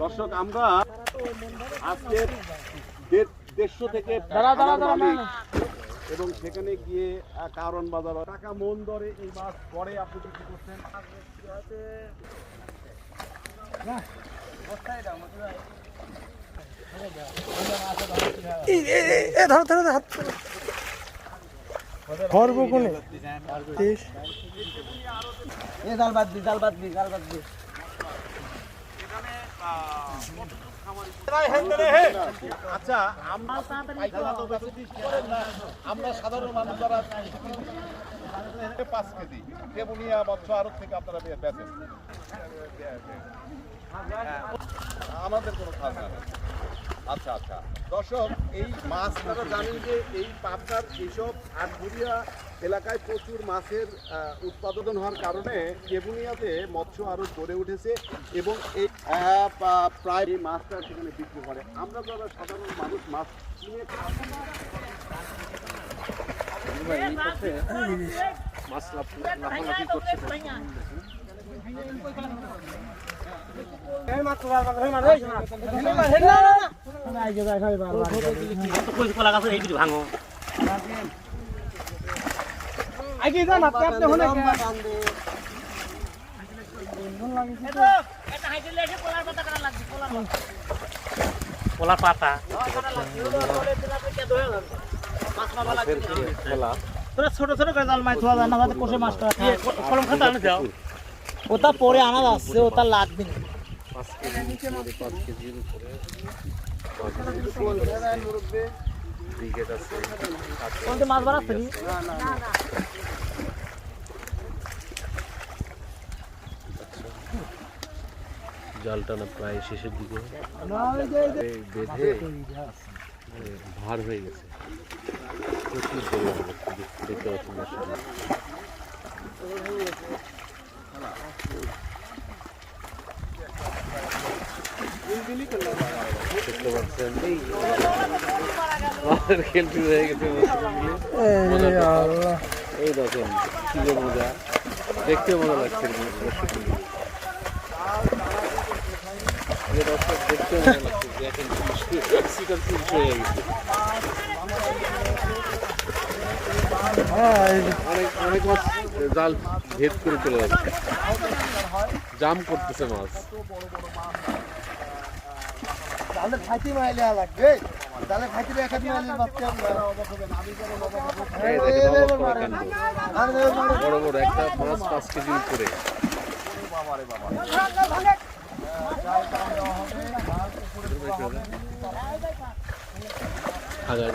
দর্শক আমরা আজকে দেড়শো থেকে এবং সেখানে গিয়ে কারণ বাজার। টাকা মন দরে এই মাছ পরে আপনি বিক্রি করছেন। ধরো ধরো হাত ধরবো কোনে এ জাল বাদ দি জাল বাদ দি জাল বাদ দি। আচ্ছা আমরা সাধারণ মানুষ যারা পাঁচ কেজি। তেমনিয়া মৎস্য আড়ত থেকে আপনারা বেচেন। আমাদের কোনো খাজনা নেই। আচ্ছা আচ্ছা। দর্শক এই মাছ আপনারা জানেন যে এই পাবনার এইসব আটঘরিয়া এলাকায় প্রচুর মাছের উৎপাদন হওয়ার কারণে কেবুনিয়াতে মৎস্য আরও গড়ে উঠেছে এবং এই প্রায় এই মাছটা সেখানে বিক্রি করে। আমরা যারা সাধারণ মানুষ মাছ কিনে আগে যান আপনি আপনি হলে কলার পাতা তোরা ছোট ছোট করে জাল মাছ ধোয়া যায় না কষে মাছটা কলম খাতা আনে দাও ওটা পরে আনা যাচ্ছে ওটা লাগবে না। কোনটা মাছ বাড়াচ্ছে নি? জাল টানা প্রায় শেষের দিকে। বেঁধে ভার হয়ে গেছে। প্রচুর দেখতে পাচ্ছেন দেখতে এই মজা দেখতে লাগছে দেখতে মজা লাগছে হয়ে গেছে অনেক অনেক মাছ জাল ভেদ করে চলে যাচ্ছে জাম করতেছে মাছ জালের ফাইতি মাইলে লাগবে তাহলে ফাইতি রেখে দিয়ে অবাক করা কাণ্ড। বড় বড় একটা মাছ পাঁচ কেজি উপরে হাজার